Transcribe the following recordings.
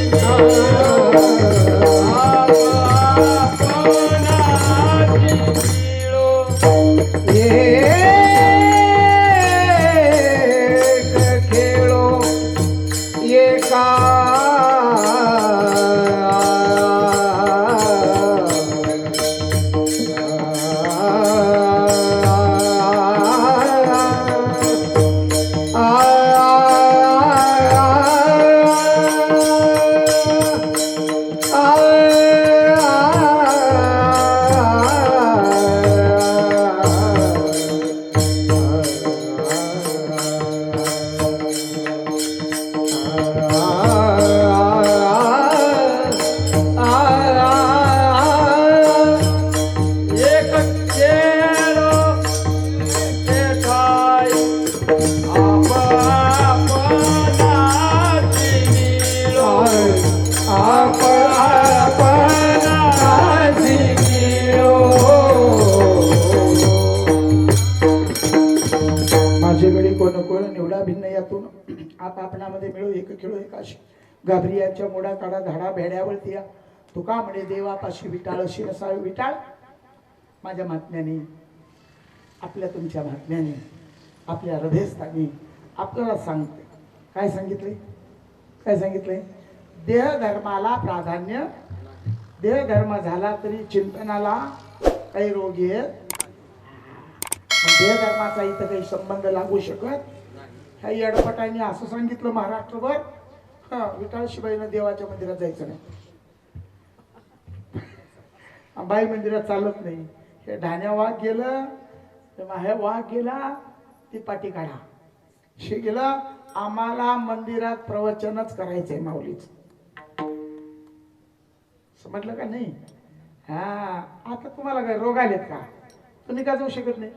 Oh, अभिनयातून यातून आप आपणामध्ये मिळू एक खेळू एकाशी गाभरियांच्या मोडा काढा धाडा भेड्यावरती या तुका म्हणे देवापाशी विटाळ शिरसावी विटाळ. माझ्या महात्म्याने आपल्या तुमच्या महात्म्याने आपल्या हृदयस्थानी आपल्याला सांगते. काय सांगितले? काय सांगितले? देह धर्माला प्राधान्य देह धर्म झाला तरी चिंतनाला काही रोग येत. देह धर्माचा इथं काही संबंध लागू शकत ह्या येडपटाने असं सांगितलं महाराष्ट्रभर. हा विठाळ शिवाईनं देवाच्या मंदिरात जायचं नाही. बाई मंदिरात चालत नाही. हे ढाण्या वाघ गेलं हे वाघ गेला ती पाठी काढा. शे गेलं आम्हाला मंदिरात प्रवचनच करायचंय माऊलीच. समजलं का नाही? हा आता तुम्हाला काय रोग आलेत का? तुम्ही का जाऊ शकत नाही?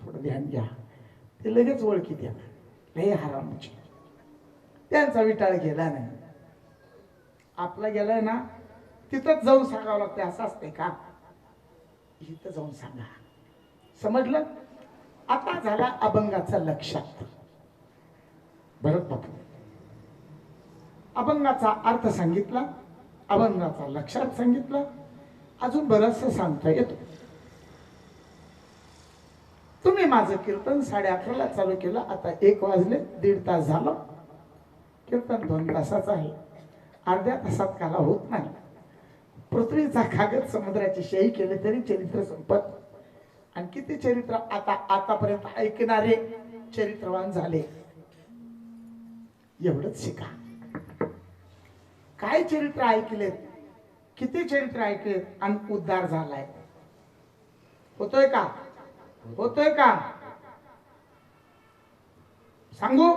थोडं ध्यान घ्या. ते लगेच ओळखी द्या. लय हरामची त्यांचा विटाळ गेला नाही. आपला गेलाय ना तिथंच जाऊन सांगावं लागतं असं असतंय का? इथं जाऊन सांगा. समजलं? आता झाला अभंगाचा लक्षात. भरत बापू. अभंगाचा अर्थ सांगितला अभंगाचा लक्षात सांगितला अजून बरंचसं सांगता येतो. तुम्ही माझं कीर्तन साडे अकराला चालू केलं. आता एक वाजले दीड तास झालं. कीर्तन दोन तासाचं आहे. अर्ध्या तासात काला होत नाही. पृथ्वीचा कागद समुद्राची शाही केले तरी चरित्र संपत. आणि किती चरित्र आता आतापर्यंत ऐकणारे चरित्रवान झाले. एवढंच शिका. काय चरित्र ऐकलेत? किती चरित्र ऐकलेत? आणि उद्धार झालाय. होतोय का? होतोय का? सांगू?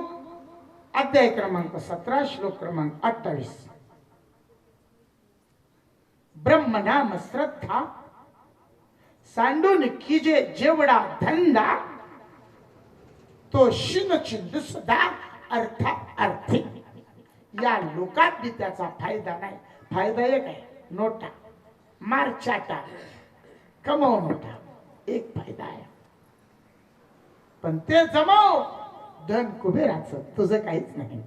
अध्याय क्रमांक सतरा श्लोक क्रमांक अठ्ठावीस. ब्रह्मनाम श्रद्धा सांडून किजे जेवढा धंदा तो शिन चिंद सुद्धा अर्थ अर्थी. या लोकात बी त्याचा फायदा नाही. फायदा एक आहे नोटा. मारचाटा कमव नोटा. एक फायदा आहे. पण ते जमाव धन कुबेराच. तुझं काहीच नाही.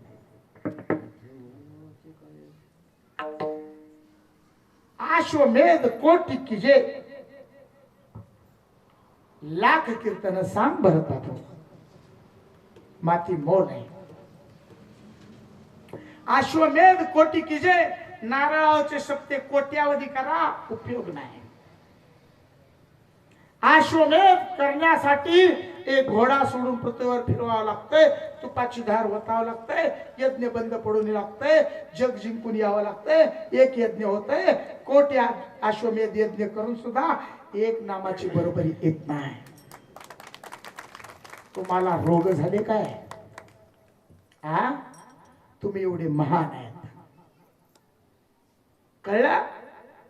आश्वमेध कोटी किजे लाख कीर्तन सांग भरत बापू माती मोल आहे. आश्वमेध कोटी किजे नारळाचे सप्ते कोट्यावधी करा उपयोग नाही. आश्वमेध करण्यासाठी एक घोडा सोडून पृथ्वीवर फिरवावं लागतंय तुपाची धार वतावं लागतंय यज्ञ बंद पडून लागतंय जग जिंकून यावं लागतंय एक यज्ञ होतंय कोटी आश्वमेध अश्वमेध यज्ञ करून सुद्धा एक नामाची बरोबरी येत नाही. तुम्हाला रोग झाले काय? हा तुम्ही एवढे महान आहेत. कळलं?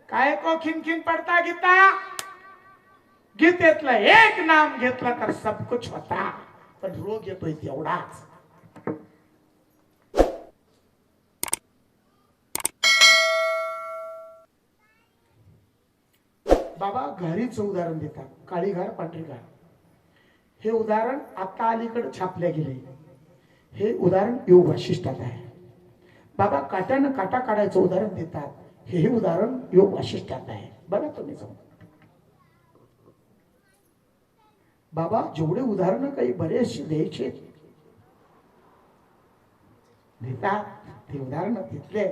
काय को खिनखिन पडता गीता? गीतेतलं एक नाम घेतलं तर सब कुछ होता. पण रोग येतोय तेवढाच. बाबा घारीचं उदाहरण देतात. काळी घार पांढरी घार हे उदाहरण आता अलीकडे छापल्या गेले. हे उदाहरण योग वाशिष्ठात आहे. बाबा काट्यानं काटा काढायचं उदाहरण देतात. हे उदाहरण योग वाशिष्ठात आहे. बघा तुम्ही जाऊन. बाबा जेवढे उदाहरणं काही बरेचसे द्यायचे. देतात ते उदाहरण तिथले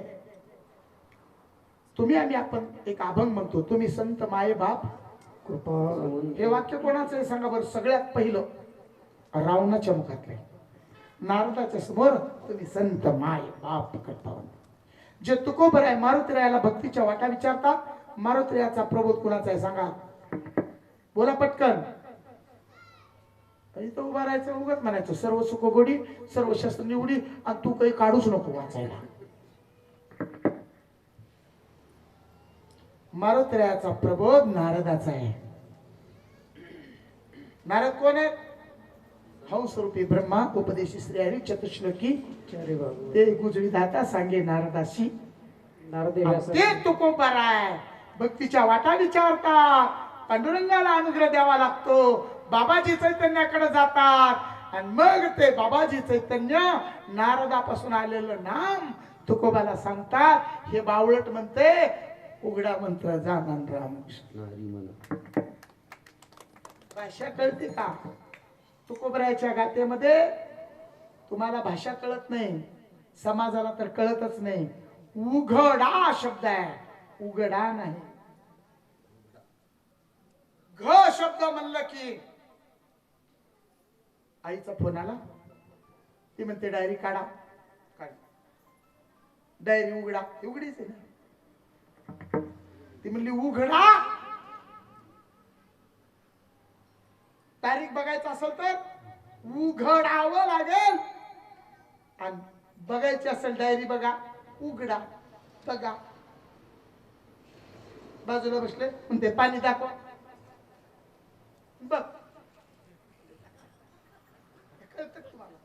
तुम्ही आणि आपण एक अभंग म्हणतो तुम्ही संत माये बाप. कृपा हे वाक्य कोणाचं आहे सांगा बरं? सगळ्यात पहिलं रावणाच्या मुखातले नारदाच्या समोर तुम्ही संत माय बाप करता जे तुकोबर आहे मारुतीरायाला भक्तीच्या वाटा विचारतात. मारुतीरायाचा प्रबोध कुणाचा आहे सांगा. बोला पटकन. इथं उभा राहायचं उगाच म्हणायचं सर्व सुख गोडी सर्व शस्त्र निवडी आणि तू काही काढूच नको वाचायला. मारुतीरायाचा प्रबोध नारदाचा आहे. नारद कोण आहे हंसरूपी ब्रह्मा उपदेशी श्री हरी चतुश्लोकी अरे बाबू. ते गुजवी दाता सांगे नारदाशी. नारदे ते तुकोबर आहे भक्तीच्या वाटा विचारतात पांडुरंगाला अनुग्रह द्यावा लागतो. बाबाजी चैतन्याकडे जातात. आणि मग ते बाबाजी चैतन्य नारदापासून आलेलं नाम तुकोबाला सांगतात. हे बावळट म्हणते उघडा मंत्र जा मान राम भाषा कळते का? तुकोबरायच्या गातेमध्ये तुम्हाला भाषा कळत नाही. समाजाला तर कळतच नाही. उघडा शब्द आहे. उघडा नाही. घ शब्द म्हणलं की आईचा फोन आला. ती म्हणते डायरी काढा. काढ डायरी उघडा. उघडीच आहे ना. ती म्हणली उघडा. तारीख बघायचं असेल तर उघडावं लागेल. आणि बघायची असेल डायरी बघा उघडा बघा. बाजूला बसले म्हणते पाणी दाखवा बघ कळतं का तुम्हाला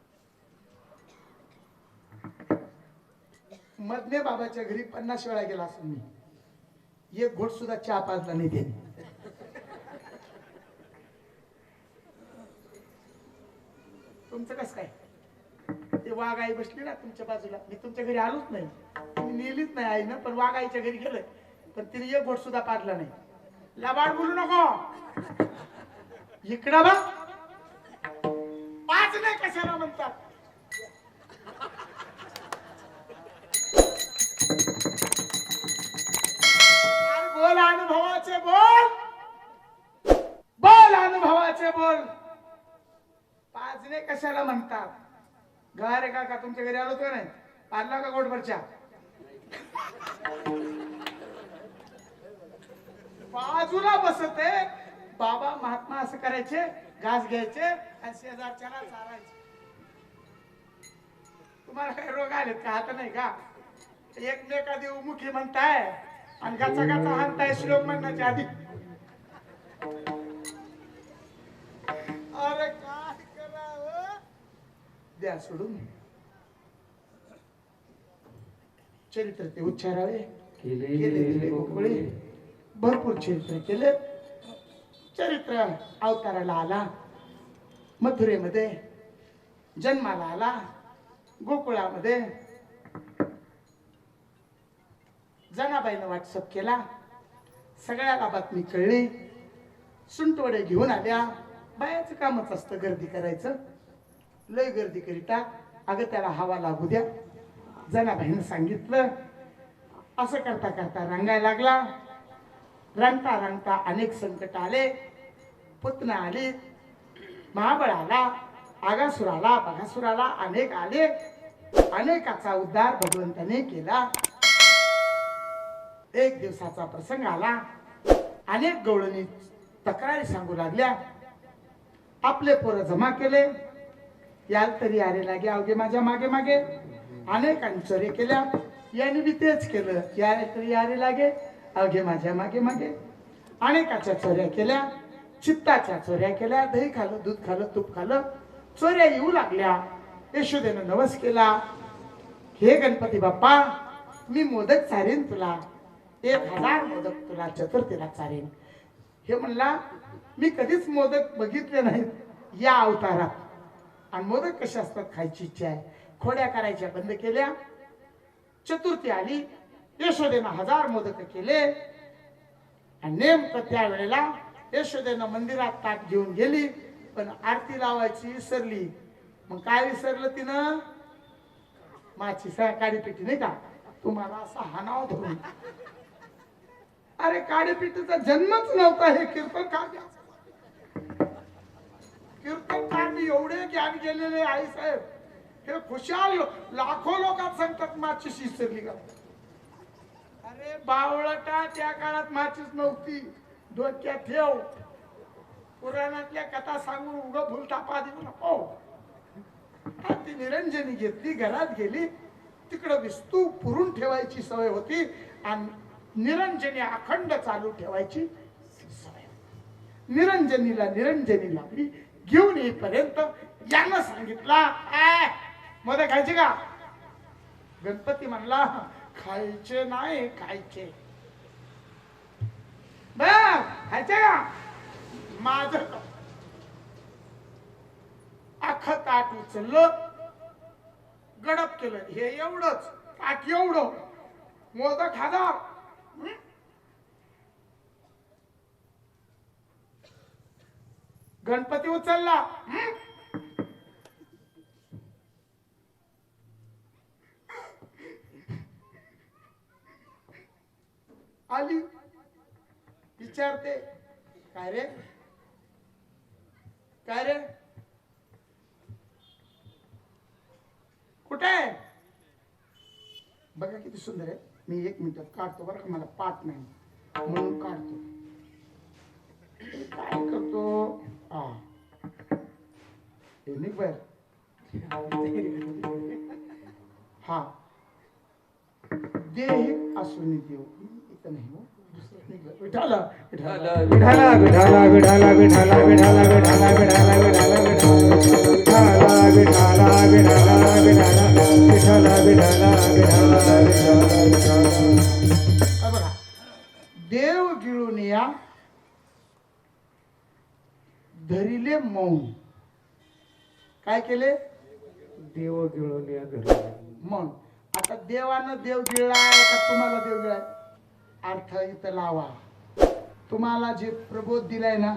मधने बाबाच्या घरी पन्नास वेळा गेला असं मी. एक घोट सुद्धा चहा पाजला नाही त्याने तुमचं कस काय? ते वाघ आई बसली ना तुमच्या बाजूला. मी तुमच्या घरी आलोच नाही. तुम्ही नेलीच नाही आई ना पण वाघ आईच्या घरी गेलोय. पण तिने एक घोट सुद्धा पाजला नाही. लबाड बोलू नको. इकडं बा पाच नाही कशाला म्हणतात? अनुभवाचे बोल. बोल अनुभवाचे बोल. पाजणे कशाला म्हणतात? घर आहे का तुमच्या घरी आलो तो नाही? पाजला का गोटभरच्या? बाजूला बसते. बाबा महात्मा असं करायचे घास घ्यायचे आणि शेजारच्याला चारायचे. तुम्हाला काही रोग आलेत का? हात नाही का? एकमेका देऊ मुखी म्हणताय. आणि गाचा गाचा हाणताय श्लोक म्हणण्याच्या आधी. अरे काय करावं? द्या सोडून. चरित्र ते उच्चारावे. केले दिले गोकुळे. भरपूर चरित्र केले. चरित्र अवताराला आला. मथुरेमध्ये जन्माला आला. गोकुळामध्ये जनाबाईनं व्हॉट्सअप केला. सगळ्याला बातमी कळली. सुंटवडे घेऊन आल्या. बायाचं कामच असतं गर्दी करायचं. लय गर्दी करिता. अगं त्याला हवा लागू द्या. जनाबाईनं सांगितलं. असं करता करता रंगायला लागला. रंगता रंगता अनेक संकट आले. पुतना आली. महाबळ आला. आगासूर आला बघासूर आला. अनेक आले. अनेकाचा उद्धार भगवंताने केला. एक दिवसाचा प्रसंग आला. अनेक गवळणी तक्रारी सांगू लागल्या. आपले पोरं जमा केले. याल तरी अरे लागे अवघे माझ्या मागे मागे. अनेकांनी चोरी केल्या. याने बी तेच केलं. यारे तरी आरे लागे अवघे माझ्या मागे मागे. अनेकाच्या चोऱ्या केल्या. चित्ताच्या चोऱ्या केल्या. दही खालं दूध खालं तूप खालं. चोऱ्या येऊ लागल्या. यशोदेनं नवस केला. हे गणपती बाप्पा मी मोदक चारेन तुला. एक हजार मोदक तुला चतुर्थीला चालेल. हे म्हणला मी कधीच मोदक बघितले नाहीत या अवतारात. आणि मोदक कसे असतात खायची इच्छा आहे. खोड्या करायच्या बंद केल्या. चतुर्थी आली. यशोदेनं हजार मोदक केले. आणि नेमकं त्या वेळेला यशोदेनं मंदिरात ताट घेऊन गेली पण आरती लावायची विसरली. मग काय विसरलं तिनं? माझी काळी पेटी नाही का? तुम्हाला असा हानाव धरून. अरे काळी जन्मच नव्हता हे कीर्तनकार कीर्तनकार मी एवढे ज्ञान गेलेले आई साहेब. हे खुशाल लाखो लोकात सांगतात माची शिसरली का? अरे बावळटा त्या काळात माचीच नव्हती. डोक्यात ठेव. पुराणातल्या कथा सांगून उग फुलतापा देऊ नको. ती निरंजनी घेतली घरात गेली. तिकडं विस्तू पुरून ठेवायची सवय होती. आणि निरंजनी अखंड चालू ठेवायची सवय. निरंजनीला निरंजनी लागली घेऊन येईपर्यंत यानं सांगितला मध्ये खायचे का? गणपती म्हणला खायचे नाही खायचे. बर खायचे का? माझ अख ताट उचललं गडप केलं. हे एवढंच ताट एवढं. मोदक हजार गणपती उचलला. आली. विचारते काय रे? काय रे? कुठे आहे? बघा किती सुंदर आहे. मी एक मिनिटात काढतो बरं का, मला पाठ नाही म्हणून काढतो. काय करतो? हा. हा देह असुनी देव. इथं नाही हो. दुसरं निघलं. विठाला विठाला विठाला विठाला विठाला विठाला विठाला विठाला विठाला विठाला विठाला विठाला विठाला विठाला विठाला विठाला विठाला हा बघा देव गिळून या धरिले मौन काय केले देव गिळून या घरी मौन आता देवानं देव गिळलाय का तुम्हाला देव गिळाय अर्थ इथं लावा. तुम्हाला जे प्रबोध दिलाय ना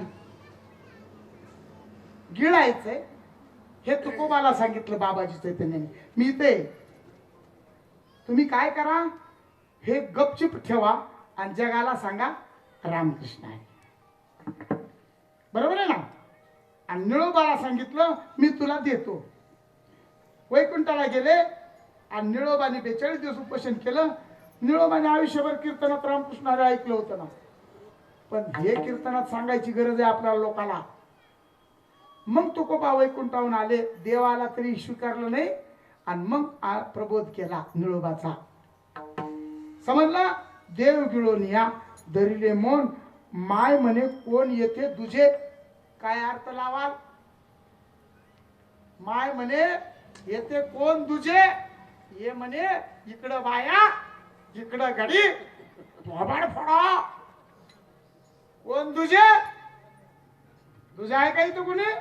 गिळायचंय. हे तुकोबाला सांगितलं बाबाजी चैतन्याने. मी ते तुम्ही काय करा हे गपचिप ठेवा आणि जगाला सांगा रामकृष्ण आहे. बरोबर आहे ना? आणि निळोबाला सांगितलं मी तुला देतो. वैकुंठाला गेले आणि निळोबाने बेचाळीस दिवस उपोषण केलं निळोबाने आयुष्यभर कीर्तनात रामकृष्ण ऐकलं होतं ना. पण हे कीर्तनात सांगायची गरज आहे आपल्या लोकाला. मग तुकोबा वैकुंठाहून आले देवाला तरी स्वीकारलं नाही आणि मग प्रबोध केला निळोबाचा समजला? देव गिळून या धरिले मोन माय म्हणे कोण येते तुझे? काय अर्थ लावाल? माय म्हणे येते कोण तुझे? ये म्हणे इकडं बाया. इकडं घडी थोबाड फोडा. कोण तुझे? तुझे आहे काही तू कुणी?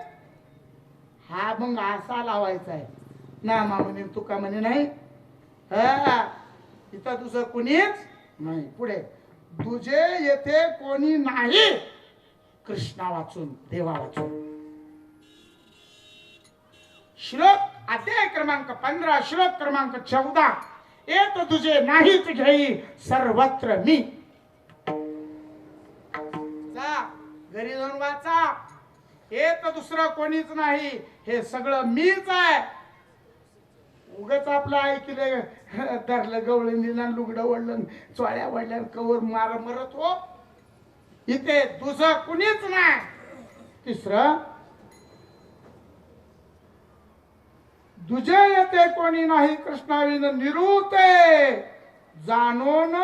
हा मग असा लावायचा आहे ना मा म्हणे तुका म्हणे नाही. हा इथं तुझं कुणीच नाही. पुढे तुझे येथे कोणी नाही. कृष्णा वाचून देवा वाचून. श्लोक अध्याय क्रमांक पंधरा श्लोक क्रमांक चौदा. येत तुझे नाहीच घेई सर्वत्र मी. जा घरी जाऊन वाचा. येत दुसरं कोणीच नाही. हे सगळं मीच आहे. उगच आपलं ऐकले धरलं गवळण दिलं लुगडं वडलं चोळ्या वडल्या कवर मार मरत हो. इथे तुझं कुणीच नाही. तिसरं तुझे येते कोणी नाही कृष्णाविन निरुते. जाणून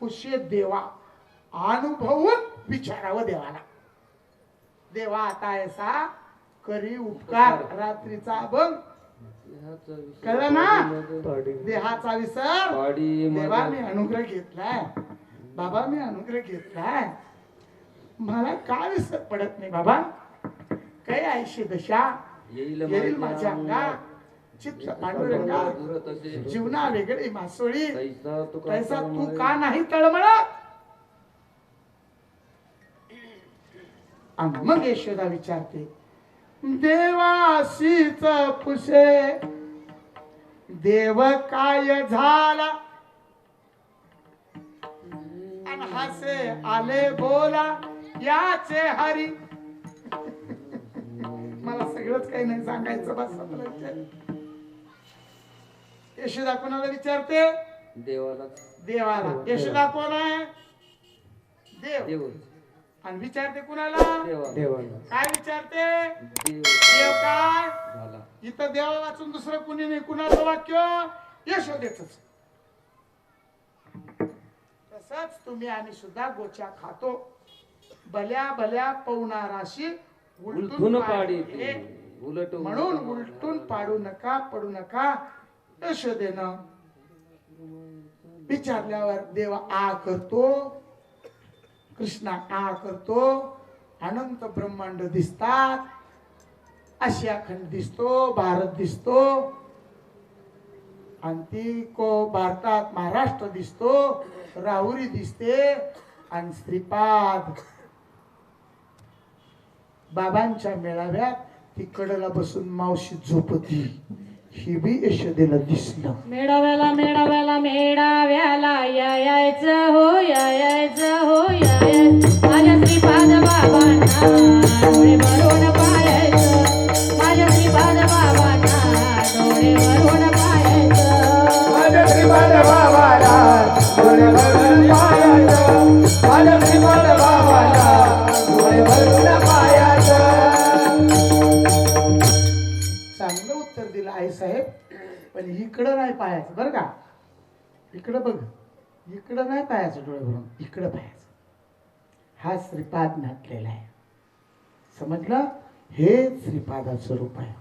पुष्य देवा. अनुभवून विचारावं देवाला. देवा आता ऐसा करी उपकार रात्रीचा अभंग. कळलं ना? देहाचा विसर. देवा मी अनुग्रह घेतलाय. बाबा मी अनुग्रह घेतलाय. मला का विसर पडत नाही बाबा? काही ऐशी दशा? येईल माझ्या अंगा चित्त पांडुरंगा जीवना वेगळी मासोळी. तैसा तू का नाही तळमळत? आणि मग यशोदा विचारते देवाशीच पुषे देव काय झाला? हसे आले बोला याचे हरी. मला सगळंच काही नाही सांगायचं बस यशोदा कोणाला विचारते देवाला. देवाला. यशोदा कोण आहे? देव. देव. आणि विचारते कुणाला? देवा देवाला. काय विचारते? देव. देव काय? झाला. इथं देवा वाचून दुसरं कुणी नाही. कुणाचं वाक्य? यशोदेच तसंच तुम्ही आम्ही सुद्धा गोच्या खातो. भल्या भल्या पवनाराशी उलटून पाडी. पाडी. उलट म्हणून उलटून पाडू नका पडू नका. यशोदेनं विचारल्यावर देवा आ करतो कृष्णा आ करतो अनंत ब्रह्मांड दिसतात आशिया खंड दिसतो भारत दिसतो आणि ती को भारतात महाराष्ट्र दिसतो राहुरी दिसते आणि श्रीपाद बाबांच्या मेळाव्यात ती कडेला बसून मावशी झोपती. ही बी यशोदेला दिसलं. मेळाव्याला मेळाव्याला मेळाव्याला यायचं हो यायचं हो या माझ्या श्रीपाद इकडं बघ. इकडं नाही पाहायचं डोळे भरून इकडं पाहायचं हा श्रीपाद नाटलेला आहे. समजलं? हे श्रीपादाचं रूप आहे.